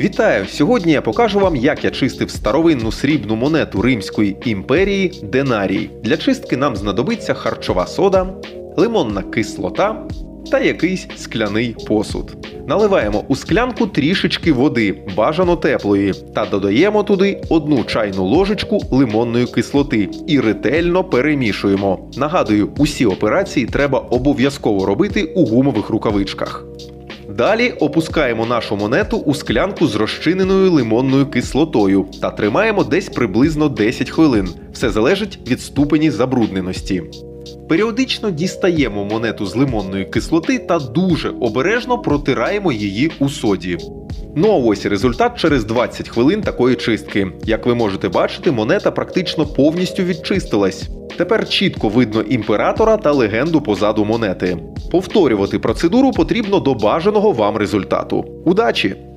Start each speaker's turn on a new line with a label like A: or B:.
A: Вітаю! Сьогодні я покажу вам, як я чистив старовинну срібну монету Римської імперії Денарій. Для чистки нам знадобиться харчова сода, лимонна кислота та якийсь скляний посуд. Наливаємо у склянку трішечки води, бажано теплої, та додаємо туди одну чайну ложечку лимонної кислоти і ретельно перемішуємо. Нагадую, усі операції треба обов'язково робити у гумових рукавичках. Далі опускаємо нашу монету у склянку з розчиненою лимонною кислотою та тримаємо десь приблизно 10 хвилин. Все залежить від ступені забрудненості. Періодично дістаємо монету з лимонної кислоти та дуже обережно протираємо її у соді. Ну а ось результат через 20 хвилин такої чистки. Як ви можете бачити, монета практично повністю відчистилась. Тепер чітко видно імператора та легенду позаду монети. Повторювати процедуру потрібно до бажаного вам результату. Удачі!